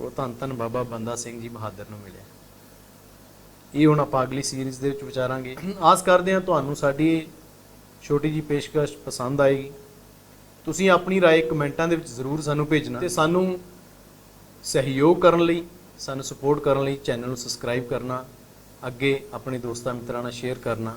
ਉਹ ਧੰਨ ਧੰਨ ਬਾਬਾ ਬੰਦਾ ਸਿੰਘ ਜੀ ਬਹਾਦਰ ਨੂੰ ਮਿਲਿਆ ਇਹ ਹੁਣ ਆਪਾਂ ਅਗਲੀ ਸੀਰੀਜ਼ ਦੇ ਵਿੱਚ ਵਿਚਾਰਾਂਗੇ ਆਸ ਕਰਦੇ ਹਾਂ ਤੁਹਾਨੂੰ ਸਾਡੀ ਇਹ ਛੋਟੀ ਜੀ ਪੇਸ਼ਕਸ਼ ਪਸੰਦ ਆਏਗੀ ਤੁਸੀਂ ਆਪਣੀ رائے ਕਮੈਂਟਾਂ ਦੇ ਵਿੱਚ ਜ਼ਰੂਰ ਸਾਨੂੰ ਭੇਜਣਾ ਤੇ ਸਾਨੂੰ ਸਹਿਯੋਗ ਕਰਨ ਲਈ ਸਾਨੂੰ ਸਪੋਰਟ ਕਰਨ ਲਈ ਚੈਨਲ ਨੂੰ ਸਬਸਕ੍ਰਾਈਬ ਕਰਨਾ ਅੱਗੇ ਆਪਣੇ ਦੋਸਤਾਂ ਮਿੱਤਰਾਂ ਨਾਲ ਸ਼ੇਅਰ ਕਰਨਾ